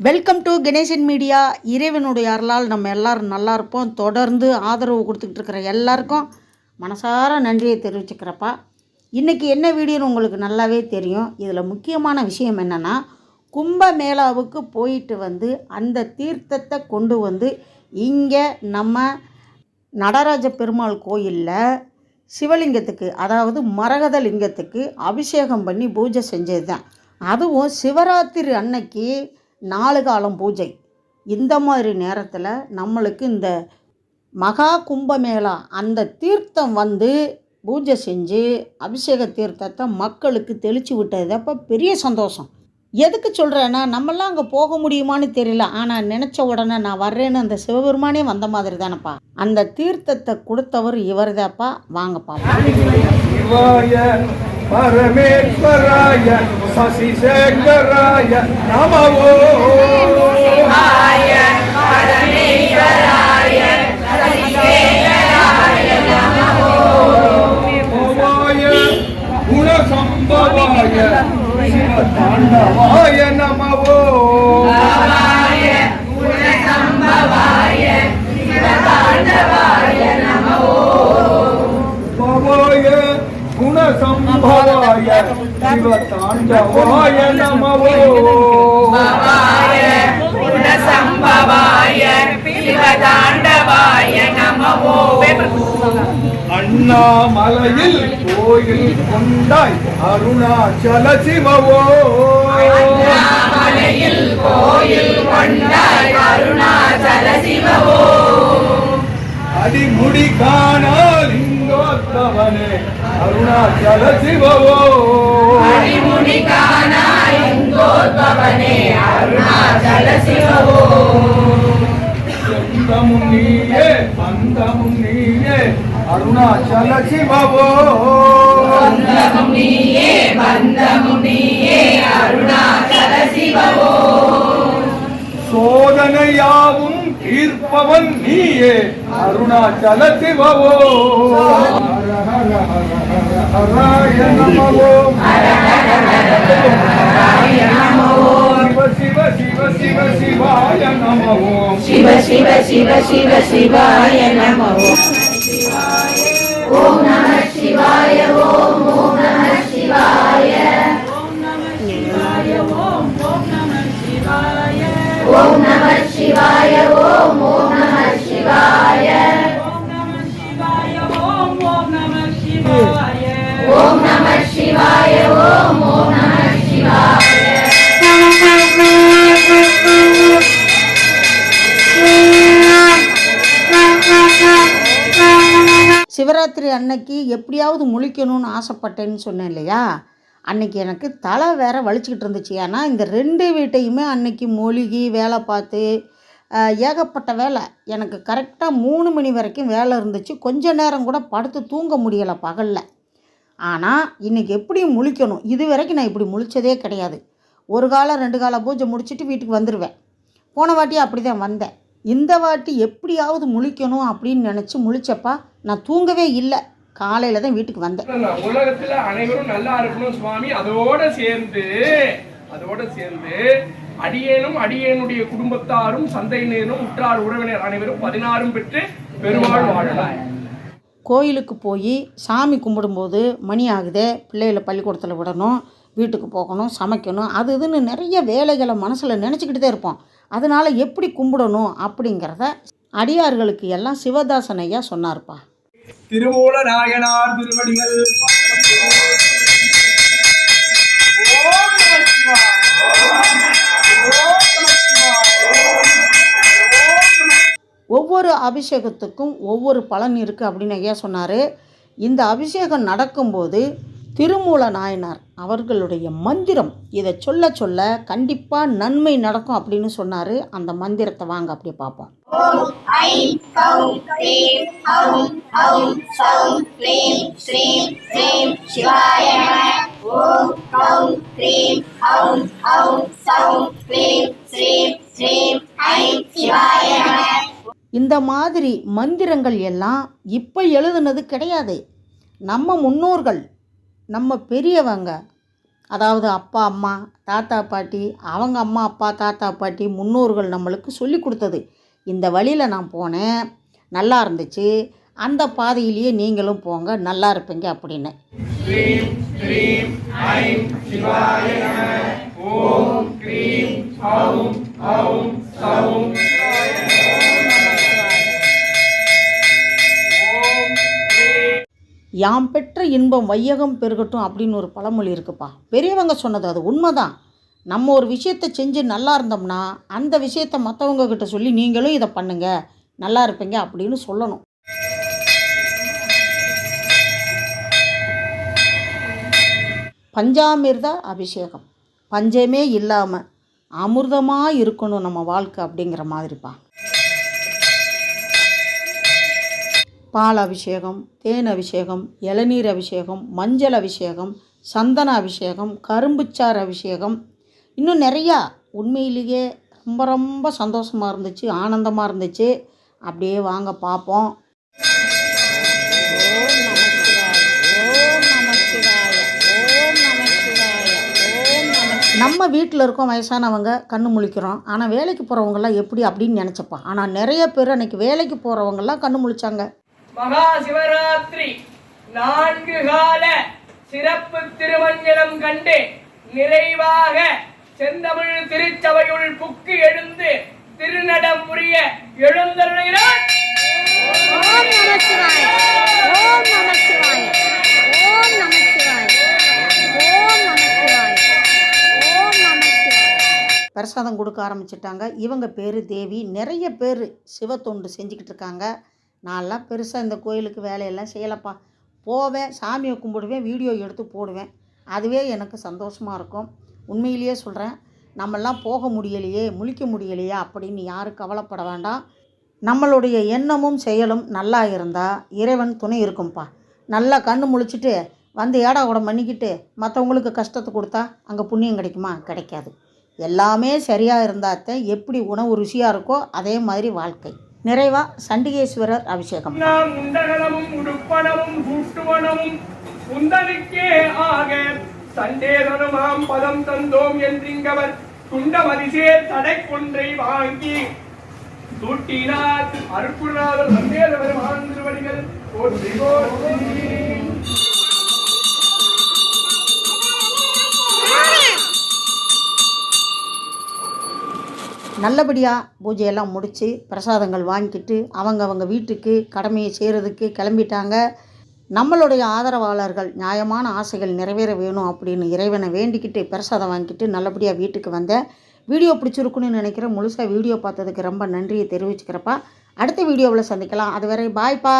Welcome to Ganesan media இறைவனுடைய அருளால் நம்ம எல்லாரும் நல்லா இருப்போம். தொடர்ந்து ஆதரவு கொடுத்துக்கிட்டு இருக்கிற எல்லாருக்கும் மனசார நன்றியை தெரிவிச்சுக்கிறப்பா. இன்றைக்கி என்ன வீடியோன்னு உங்களுக்கு நல்லாவே தெரியும். இதில் முக்கியமான விஷயம் என்னென்னா கும்பமேளாவுக்கு போயிட்டு வந்து அந்த தீர்த்தத்தை கொண்டு வந்து இங்கே நம்ம நடராஜ பெருமாள் கோயிலில் சிவலிங்கத்துக்கு அதாவது மரகத லிங்கத்துக்கு அபிஷேகம் பண்ணி பூஜை செஞ்சது தான் அதுவும் சிவராத்திரி அன்னைக்கு நாலு காலம் பூஜை. இந்த மாதிரி நேரத்தில் நம்மளுக்கு இந்த மகா கும்பமேளா அந்த தீர்த்தம் வந்து பூஜை செஞ்சு அபிஷேக தீர்த்தத்தை மக்களுக்கு தெளித்து விட்டது அப்போ பெரிய சந்தோஷம். எதுக்கு சொல்கிறேன்னா நம்மளாம் அங்கே போக முடியுமான்னு தெரியல. ஆனால் நினச்ச உடனே நான் வர்றேன்னு அந்த சிவபெருமானே வந்த மாதிரி தானப்பா. அந்த தீர்த்தத்தை கொடுத்தவர் இவர் தான்ப்பா வாங்கப்பா పరమేశ్వరాయ శశిశేఖరాయ నమో தாண்டவோய நமவோவாய குணசம்பவாய சிவதாண்டவாய நமவோ அண்ணாமலையில் கோயில் கொண்டாய் அருணாச்சல சிவவோ. அண்ணாமலையில் கோயில் கொண்டாய் அருணாச்சல சிவவோ. அடிமுடி காணா இங்கோத்தவனே அருணாச்சல சிவவோ அருணாச்சல சிவவோ சொந்தமும் நீயே பந்தமும் நீயே அருணாச்சல சிவவோ சொந்தமும் நீயே பந்தமும் நீயே அருணாச்சல சிவவோ சோதனையாவும் தீர்ப்பவன் நீயே அருணாச்சல சிவவோ சிவ சிவ சிவ சிவாய நமோ சிவ சிவ சிவ சிவ சிவாய நமோ ஓம் நம சிவாய ஓம் ஓம் நம சிவாய ஓம் நம சிவாய ஓம் ஓம் நம சிவாய. ஓம் நம சிவாய ஓம் ஓம் நம சிவாய. சிவராத்திரி அன்னைக்கு எப்படியாவது முழிக்கணும்னு ஆசைப்பட்டேன்னு சொன்னேன் இல்லையா? அன்னைக்கு எனக்கு தலை வேற வலிச்சுக்கிட்டு இருந்துச்சு. ஏன்னா இந்த ரெண்டு வீட்டையுமே அன்னைக்கு மொழிகி வேலை பார்த்து ஏகப்பட்ட வேலை. எனக்கு கரெக்டாக மூணு மணி வரைக்கும் வேலை இருந்துச்சு. கொஞ்ச நேரம் கூட படுத்து தூங்க முடியலை பகலில். ஆனால் இன்றைக்கி எப்படி முழிக்கணும்? இது வரைக்கும் நான் இப்படி முழிச்சதே கிடையாது. ஒரு காலம் ரெண்டு கால பூஜை முடிச்சுட்டு வீட்டுக்கு வந்துடுவேன் போன வாட்டி அப்படி தான் வந்தேன். இந்த வாட்டி எப்படியாவது முழிக்கணும் அப்படின்னு நினச்சி முழிச்சப்பா நான் தூங்கவே இல்லை. காலையில் தான் வீட்டுக்கு வந்தேன். உலகத்துல அனைவரும் நல்லா இருக்கணும் சுவாமி. அதோட சேர்ந்து அதோட சேர்ந்து அடியேனும் அடியேனுடைய குடும்பத்தாரும் சந்தையினரும் உற்றார் உறவினர் அனைவரும் பதினாறும் பெற்று பெருமாள் வாழலாம் கோயிலுக்கு போய் சாமி கும்பிடும்போது மணி ஆகுதே பிள்ளைகளை பள்ளிக்கூடத்தில் விடணும் வீட்டுக்கு போகணும் சமைக்கணும் அது இதுன்னு நிறைய வேலைகளை மனசில் நினச்சிக்கிட்டு தான் இருப்போம். அதனால் எப்படி கும்பிடணும் அப்படிங்கிறத அடியார்களுக்கு எல்லாம் சிவதாசன் ஐயா சொன்னார்ப்பா. திருமூல நாயனார் திருவடிகள் ஒவ்வொரு அபிஷேகத்துக்கும் ஒவ்வொரு பலன் இருக்குது அப்படின்னு ஐயா சொன்னார். இந்த அபிஷேகம் நடக்கும்போது திருமூல நாயனார் அவர்களுடைய மந்திரம் இதை சொல்ல சொல்ல கண்டிப்பாக நன்மை நடக்கும் அப்படின்னு சொன்னார். அந்த மந்திரத்தை வாங்க அப்படியே பார்ப்போம். ஓம் ஐம் கம் க்ரீம் ஹம் ஹம் சம் க்ரீம் ஸ்ரீம் ஸ்ரீம் சிவாய ஓம் கம் க்ரீம் ஹம் ஹம் சம் க்ரீம் ஸ்ரீம் ஸ்ரீம் ஐம் சிவாய இந்த மாதிரி மந்திரங்கள் எல்லாம் இப்போ எழுதுனது கிடையாது. நம்ம முன்னோர்கள் நம்ம பெரியவங்க அதாவது அப்பா அம்மா தாத்தா பாட்டி அவங்க அம்மா அப்பா தாத்தா பாட்டி முன்னோர்கள் நம்மளுக்கு சொல்லி கொடுத்தது. இந்த வழியில் நான் போனேன். நல்லா இருந்துச்சு. அந்த பாதையிலேயே நீங்களும் போங்க. நல்லா இருப்பீங்க அப்படின்னு. யாம் பெற்ற இன்பம் வையகம் பெருகட்டும் அப்படின்னு ஒரு பழமொழி இருக்குப்பா. பெரியவங்க சொன்னது அது உண்மைதான். நம்ம ஒரு விஷயத்தை செஞ்சு நல்லா இருந்தோம்னா அந்த விஷயத்தை மற்றவங்கக்கிட்ட சொல்லி நீங்களும் இதை பண்ணுங்க நல்லா இருப்பீங்க அப்படின்னு சொல்லணும். பஞ்சாமிர்த அபிஷேகம். பஞ்சமே இல்லாமல் அமிர்தமாக இருக்கணும் நம்ம வாழ்க்கை அப்படிங்கிற மாதிரிப்பா. பால் அபிஷேகம் தேன் அபிஷேகம் இளநீர் அபிஷேகம் மஞ்சள் அபிஷேகம் சந்தன அபிஷேகம் கரும்புச்சாறு அபிஷேகம் இன்னும் நிறையா உண்மையிலேயே ரொம்ப ரொம்ப சந்தோஷமாக இருந்துச்சு ஆனந்தமாக இருந்துச்சு. அப்படியே வாங்க பார்ப்போம். ஓம் ஓம் ஓம் நம்ம வீட்டில் இருக்கோம் வயசானவங்க கண்ணு முழிக்கிறோம். ஆனால் வேலைக்கு போகிறவங்கெல்லாம் எப்படி அப்படின்னு நினச்சப்பா. ஆனால் நிறைய பேர் அன்றைக்கி வேலைக்கு போகிறவங்கெல்லாம் கண்ணு முழிச்சாங்க. மகா சிவராத்திரி நான்கு கால சிறப்பு திருமஞ்சனம் கண்டு நிறைவாக செந்தமிழ் திருச்சபையுள் புக்கு எழுந்து திருநடம் புரிய எழுந்தருளினார் ஓம் நம சிவாய ஓம் நம சிவாய ஓம் நம சிவாய ஓம் நம சிவாய ஓம் நம சிவாய பிரசாதம் கொடுக்க ஆரம்பிச்சிட்டாங்க. இவங்க பேர் தேவி. நிறைய பேர் சிவ தொண்டு செஞ்சுக்கிட்டு இருக்காங்க. நான்லாம் பெருசாக இந்த கோயிலுக்கு வேலையெல்லாம் செய்யலப்பா. போவேன் சாமியை கும்பிடுவேன் வீடியோ எடுத்து போடுவேன். அதுவே எனக்கு சந்தோஷமாக இருக்கும். உண்மையிலேயே சொல்கிறேன் நம்மெல்லாம் போக முடியலையே முழிக்க முடியலையா அப்படின்னு யாரும் கவலைப்பட வேண்டாம். நம்மளுடைய எண்ணமும் செயலும் நல்லா இருந்தால் இறைவன் துணை இருக்கும்ப்பா நல்லா கண்ணு முழிச்சிட்டு வந்து ஏடா கூட பண்ணிக்கிட்டு மற்றவங்களுக்கு கஷ்டத்தை கொடுத்தா அங்கே புண்ணியம் கிடைக்குமா? கிடைக்காது. எல்லாமே சரியாக இருந்தாத்த எப்படி உணவு ருசியாக இருக்கோ அதே மாதிரி வாழ்க்கை. நிறைவா சண்டிகேஸ்வரர் அபிஷேகம். உண்டகலமும் உடுப்பனமும் கூட்டுவனமும் உந்தனுக்கே ஆக சண்டேதனுமாம் பதம் தந்தோம் என்றிங்கவர். துண்டமதிசே தடை கொன்றை வாங்கி. தூட்டினார் அருப்புநாதர் சந்தேதவர் திருவடிகள். போற்றி போற்றி. நல்லபடியாக பூஜையெல்லாம் முடித்து பிரசாதங்கள் வாங்கிட்டு அவங்க அவங்க வீட்டுக்கு கடமையை செய்கிறதுக்கு கிளம்பிட்டாங்க. நம்மளுடைய ஆதரவாளர்கள் நியாயமான ஆசைகள் நிறைவேற வேணும் அப்படின்னு இறைவனை வேண்டிக்கிட்டு பிரசாதம் வாங்கிட்டு நல்லபடியாக வீட்டுக்கு வந்தேன் வீடியோ பிடிச்சிருக்குன்னு நினைக்கிறேன் முழுசாக வீடியோ பார்த்ததுக்கு ரொம்ப நன்றியை தெரிவிச்சுக்கிறப்பா. அடுத்த வீடியோவில் சந்திக்கலாம். அது வரை பாய்ப்பா.